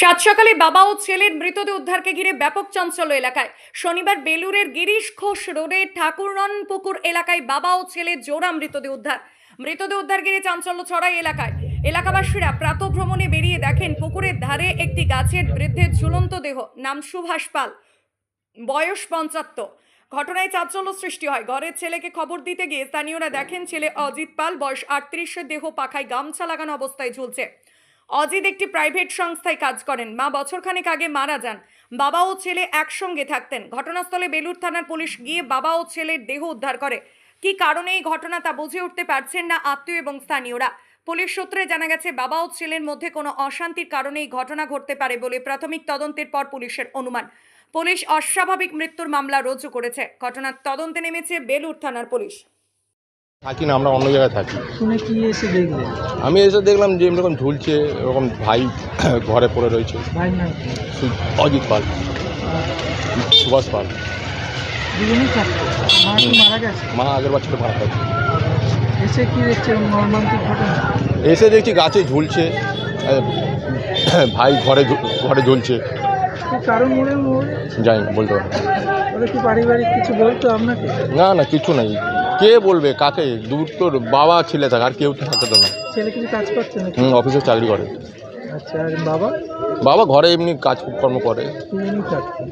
সাত সকালে বাবা ও ছেলের মৃতদেহ উদ্ধারকে ঘিরে ব্যাপক চাঞ্চল্য এলাকায়। শনিবার বেলুরের গিরিশ ঘোষ রোডে ঠাকুরন পুকুর এলাকায় বাবা ও ছেলের জোড়া মৃতদেহ উদ্ধার। মৃতদেহ উদ্ধার ঘিরে চাঞ্চল্য ছড়ায় এলাকায়। এলাকাবাসীরা প্রাতভ্রমণে বেরিয়ে দেখেন পুকুরের ধারে একটি গাছের বৃদ্ধের ঝুলন্ত দেহ। নাম সুভাষ পাল। বয়স পঞ্চাত্তর। ঘটনায় চাঞ্চল্য সৃষ্টি হয়। ঘরের ছেলেকে খবর দিতে গিয়ে স্থানীয়রা দেখেন ছেলে অজিত পাল বয়স আটত্রিশের দেহ পাখায় গামছা লাগানো অবস্থায় ঝুলছে। অজিত একটি প্রাইভেট সংস্থায় কাজ করেন। মা বছরখানেক আগে মারা যান। বাবা ও ছেলে একসঙ্গে থাকতেন। ঘটনাস্থলে বেলুর থানার পুলিশ গিয়ে বাবা ও ছেলের দেহ উদ্ধার করে। কী কারণে এই ঘটনা তা বুঝে উঠতে পারছেন না আত্মীয় এবং স্থানীয়রা। পুলিশ সূত্রে জানা গেছে, বাবা ও ছেলের মধ্যে কোনো অশান্তির কারণে এই ঘটনা ঘটতে পারে বলে প্রাথমিক তদন্তের পর পুলিশের অনুমান। পুলিশ অস্বাভাবিক মৃত্যুর মামলা রুজু করেছে। ঘটনার তদন্তে নেমেছে বেলুর থানার পুলিশ। থাকি না আমরা অন্য জায়গায় থাকি। শুনে কি এসে দেখলেন আমি এসে দেখলাম যে এরকম ঝুলছে এরকম ভাই ঘরে পড়ে রয়েছে। অজিত পাল। সুভাষ পাল। দুজনেই থাকতো? মা কি মারা গেছে? মা আগের বছর ভাড়া থাকে এসে কি দেখছে? মর্মান্তিক ঘটনা? এসে দেখছি গাছে ঝুলছে ভাই ঘরে ঘরে ঝুলছে। কারণ মনে মনে? যাই না বলতে পারব না। ওরা কি পারিবারিক কিছু বলতো আপনাকে? না না কিছু নাই। কে বলবে? কাকে? দূর তোর বাবা ছেলে থাকে আর কেউ তো থাকে তো না। ছেলে কিছু কাজ করছে নাকি? হুম অফিসে চাকরি করে। আচ্ছা আর বাবা? বাবা ঘরে এমনি কাজকর্ম করে। থাকতো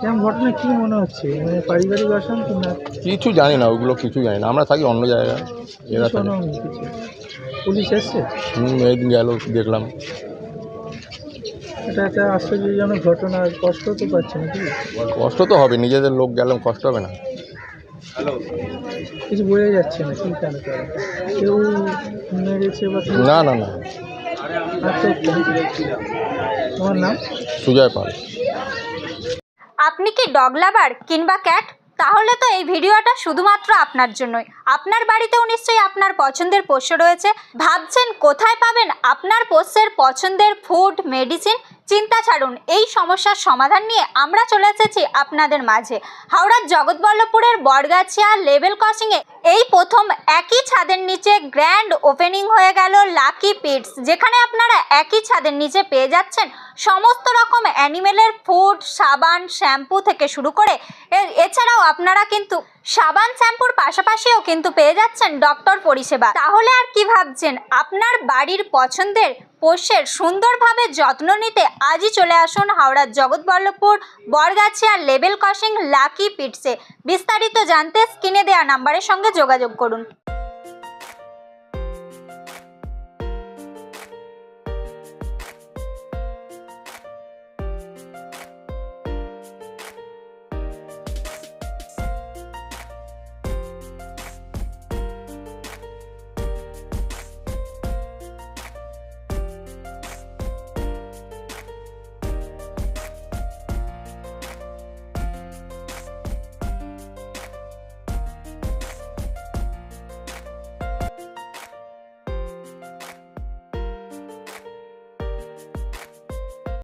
কেমন ঘটনা কি মনে হচ্ছে? মানে পারিবারিক অশান্তি না? কিছু জানি না ওগুলো কিছু জানি না। আমরা থাকি অন্য জায়গায়। এরা থাকে। শোনো কিছু? পুলিশ এসছে? হুম একদিন গেল দেখলাম। এটা একটা আশ্চর্যজনক ঘটনা কষ্ট তো পাচ্ছে নাকি? কষ্ট তো হবে নিজেদের লোক গেলাম কষ্ট হবে না। কিছু বোঝা যাচ্ছে না কি কেন কেউ মেরেছে বা না না না। তোমার নাম? সুজয় পাল। আপনি কি ডগ লাভার কিংবা ক্যাট? তাহলে তো এই ভিডিওটা শুধুমাত্র আপনার জন্যই। আপনার বাড়িতেও নিশ্চয়ই আপনার পছন্দের পোষ্য রয়েছে। ভাবছেন কোথায় পাবেন আপনার পোষ্যের পছন্দের ফুড মেডিসিন চিন্তা ছাড়ুন, এই সমস্যার সমাধান নিয়ে আমরা চলে এসেছি আপনাদের মাঝে। হাওড়ার জগৎবল্লভপুরের বটগাছিয়া লেভেল ক্রসিংয়ে এই প্রথম একই ছাদের নিচে গ্র্যান্ড ওপেনিং হয়ে গেল লাকি পিটস, যেখানে আপনারা একই ছাদের নিচে পেয়ে যাচ্ছেন সমস্ত রকম অ্যানিমেলের ফুড, সাবান, শ্যাম্পু থেকে শুরু করে এছাড়াও আপনারা কিন্তু সাবান, শ্যাম্পুর পাশাপাশিও কিন্তু পেয়ে যাচ্ছেন ডক্টর পরিষেবা। তাহলে আর কি ভাবছেন? আপনার বাড়ির পছন্দের পোষ্যের সুন্দরভাবে যত্ন নিতে আজই চলে আসুন হাওড়ার Jagatballavpur Bargachhia level crossing lucky পিটসে। বিস্তারিত জানতে স্ক্রিনে দেওয়া নাম্বারের সঙ্গে যোগাযোগ করুন।